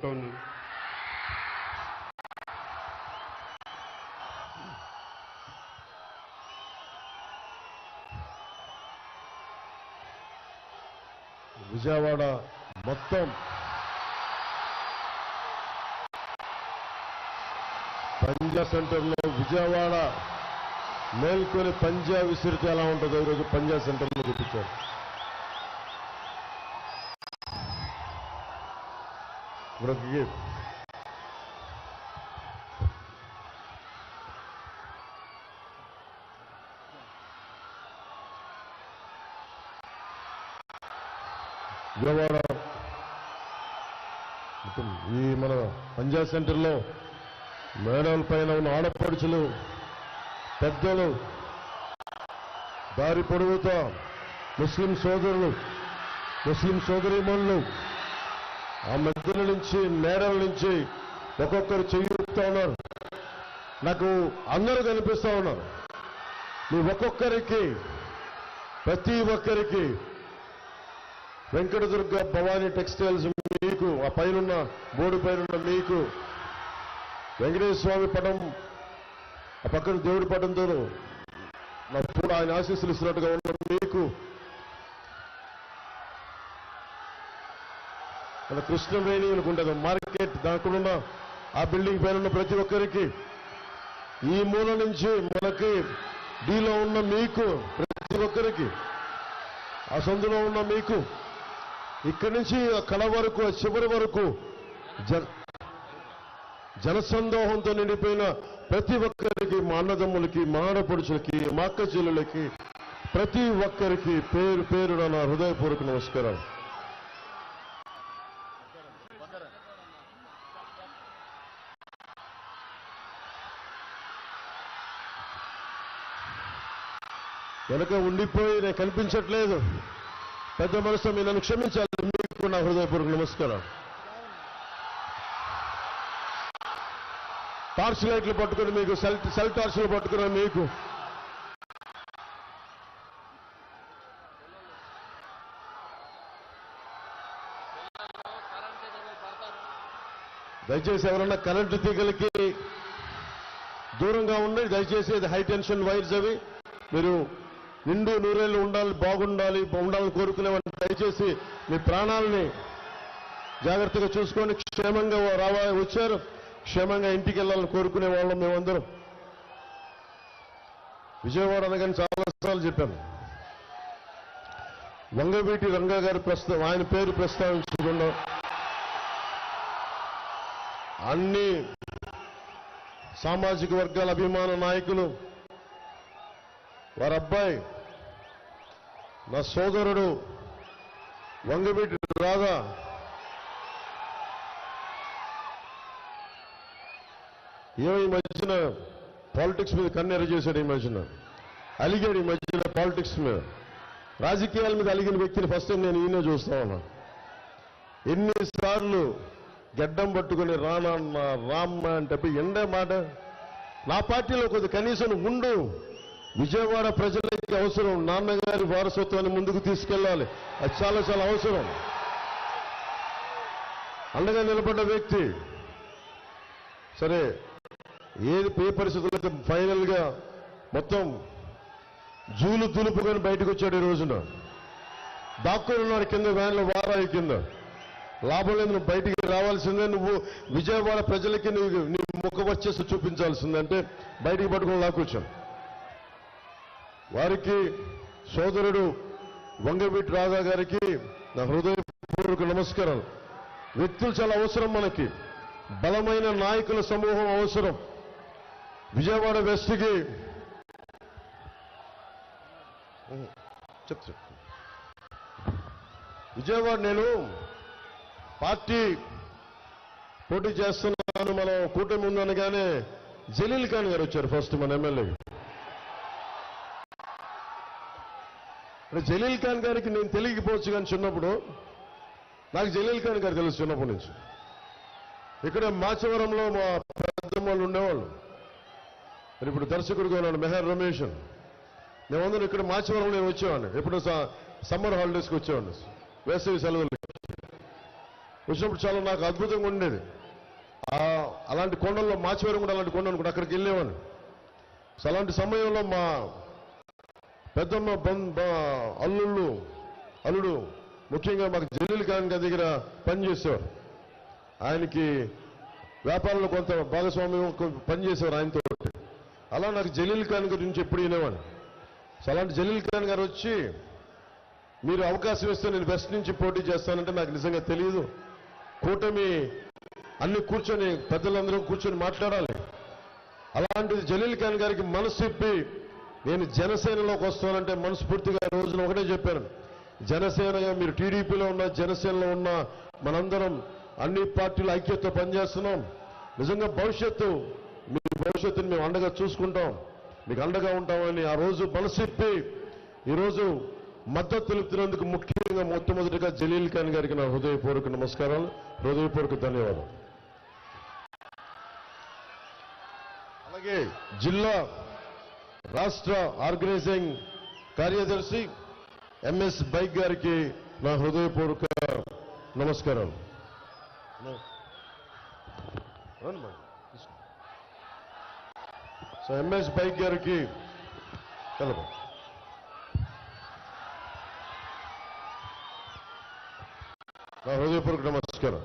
Tony. Vijayawada మొత్తం పంజా సెంటర్లో విజయవాడ మేల్కొని పంజా విసిరితే ఎలా ఉంటుందో ఈరోజు పంజా సెంటర్లో చూపించారు మరొక విజయవాడ ఈ మన పంజాబ్ సెంటర్లో మేడల పైన ఉన్న ఆడపడుచులు పెద్దలు దారి పొడుగుతా ముస్లిం సోదరులు ముస్లిం సోదరీమణులు ఆ మధ్యల నుంచి మేడల నుంచి ఒక్కొక్కరు చెయ్యిస్తా ఉన్నారు. నాకు అందరూ కనిపిస్తా ఉన్నారు. మీ ఒక్కొక్కరికి ప్రతి ఒక్కరికి వెంకటదుర్గ భవానీ టెక్స్టైల్స్ మీకు ఆ పైనున్న బోర్డు పైన మీకు వెంకటేశ్వర స్వామి పటం ఆ పక్కన దేవుడి పటంతో నా ఆయన ఆశీస్సులు ఇస్తున్నట్టుగా ఉన్న మీకు మన కృష్ణవేణి ఉండదు. మార్కెట్ దానికున్న ఆ బిల్డింగ్ పైన ఉన్న ప్రతి ఒక్కరికి ఈ మూల నుంచి మనకి డీలో ఉన్న మీకు ప్రతి ఒక్కరికి ఆ సందులో ఉన్న మీకు ఇక్కడి నుంచి కళ వరకు చివరి వరకు జనసందోహంతో నిండిపోయిన ప్రతి ఒక్కరికి మా అన్నదమ్ములకి మా ఆడపడుచులకి మా అక్క చెల్లెలకి ప్రతి ఒక్కరికి పేరు పేరున నా హృదయపూర్వక నమస్కారాలు. వెనక ఉండిపోయి నేను కనిపించట్లేదు. పెద్ద మనసు మీరు నన్ను క్షమించాలి. మీకు నా హృదయపూర్వక నమస్కారం. టార్చ్ లైట్లు పట్టుకుని మీకు సెల్ సెల్ టార్చ్లు పట్టుకున్న మీకు. దయచేసి ఎవరన్నా కరెంటు తీగలకి దూరంగా ఉండి దయచేసి ఇది హై టెన్షన్ వైర్స్ అవి. మీరు నిండు నూరేళ్ళు ఉండాలి బాగుండాలి ఉండాలని కోరుకునేవాడిని. దయచేసి మీ ప్రాణాలని జాగ్రత్తగా చూసుకొని క్షేమంగా రావా వచ్చారు. క్షేమంగా ఇంటికి వెళ్ళాలని కోరుకునే వాళ్ళం మేమందరం. విజయవాడ అనగానే చాలాసార్లు చెప్పాను. వంగవీటి రంగా గారి ప్రస్తుతం ఆయన పేరు ప్రస్తావించకుండా అన్ని సామాజిక వర్గాల అభిమాన నాయకులు వారి అబ్బాయి నా సోదరుడు వంగవీటి రాధా. ఏమో ఈ మధ్యన పాలిటిక్స్ మీద కన్నెర చేశాడు ఈ మధ్యన. అలిగాడు ఈ మధ్యన పాలిటిక్స్ మీద. రాజకీయాల మీద అలిగిన వ్యక్తిని ఫస్ట్ టైం నేను ఈయన చూస్తా ఉన్నా. ఎన్నిసార్లు గడ్డం పట్టుకుని రానన్న రామ్మ అంటే ఎండే మాట నా పార్టీలో కొద్ది కనీసం ఉండు. విజయవాడ ప్రజలకి అవసరం. నాన్నగారి వారసత్వాన్ని ముందుకు తీసుకెళ్ళాలి. అది చాలా చాలా అవసరం. అండగా నిలబడ్డ వ్యక్తి. సరే ఏది ఏ పరిస్థితుల్లో ఫైనల్గా మొత్తం జూలు తులుపుకొని బయటకు వచ్చాడు ఈ రోజున. దాక్కుని ఉన్నాడు కింద వ్యాన్లో వారాయి కింద. లాభం లేదు నువ్వు బయటికి రావాల్సిందే. నువ్వు విజయవాడ ప్రజలకి నువ్వు నీ ముఖ వచ్చేసి చూపించాల్సిందే. అంటే బయటికి పట్టుకొని లాక్కొచ్చాను. వారికి సోదరుడు వంగవీటి రాధా గారికి నా హృదయపూర్వక నమస్కారాలు. వ్యక్తులు చాలా అవసరం మనకి. బలమైన నాయకుల సమూహం అవసరం. విజయవాడ వెస్ట్కి చెప్తా విజయవాడ నేను పార్టీ పోటీ చేస్తున్నాను. మనం కూటమి ఉందనగానే జలీల్ ఖాన్ గారు వచ్చారు ఫస్ట్ మన ఎమ్మెల్యే అంటే జలీల్ ఖాన్ గారికి నేను తెలియకపోవచ్చు కానీ చిన్నప్పుడు నాకు జలీల్ ఖాన్ గారు తెలుసు చిన్నప్పటి నుంచి. ఇక్కడ మాచవరంలో మా పెద్దమ్మ వాళ్ళు ఉండేవాళ్ళు. మరి ఇప్పుడు దర్శకుడిగా ఉన్నాడు మెహర్ రమేష్ మేమందరం ఇక్కడ మాచవరంలో నేను వచ్చేవాడిని. ఎప్పుడు సమ్మర్ హాలిడేస్కి వచ్చేవాడిని. వేసవి సెలవులు వచ్చినప్పుడు చాలా నాకు అద్భుతంగా ఉండేది. అలాంటి కొండల్లో మాచివరం కూడా అలాంటి కొండ అనుకుంటే అక్కడికి వెళ్ళేవాడిని. సో అలాంటి సమయంలో మా పెద్దమ్మ బం- అల్లుళ్ళు అల్లుడు ముఖ్యంగా మాకు జలీల్ ఖాన్ గారి దగ్గర పనిచేసేవారు ఆయనకి వ్యాపారంలో కొంత భాగస్వామ్యం పనిచేసేవారు ఆయనతో అలా నాకు జలీల్ ఖాన్ గురించి ఎప్పుడు వినేవాడిని సో అలాంటి జలీల్ ఖాన్ గారు వచ్చి మీరు అవకాశం ఇస్తే నేను వెస్ట్ నుంచి పోటీ చేస్తానంటే నాకు నిజంగా తెలియదు కూటమి అన్ని కూర్చొని పెద్దలందరూ కూర్చొని మాట్లాడాలి. అలాంటిది జలీల్ ఖాన్ గారికి మనసు ఇప్పి నేను జనసేనలోకి వస్తానంటే మనస్ఫూర్తిగా ఈ రోజున ఒకటే చెప్పాను. జనసేనగా మీరు టీడీపీలో ఉన్న జనసేనలో ఉన్న మనందరం అన్ని పార్టీల ఐక్యతతో పనిచేస్తున్నాం. నిజంగా భవిష్యత్తు మీ భవిష్యత్తుని మేము అండగా చూసుకుంటాం. మీకు అండగా ఉంటామని ఆ రోజు మనసిప్పి ఈరోజు మద్దతు తెలుపుతున్నందుకు ముఖ్యంగా మొట్టమొదటిగా జలీల్ ఖాన్ గారికి నా హృదయపూర్వక నమస్కారాలు హృదయపూర్వక ధన్యవాదాలు. అలాగే జిల్లా రాష్ట్ర ఆర్గనైజింగ్ కార్యదర్శి ఎంఎస్ బైక్ గారికి నా హృదయపూర్వక నమస్కారాలు రండి మరి. సో ఎంఎస్ బైక్ గారికి కలప నా హృదయపూర్వక నమస్కారం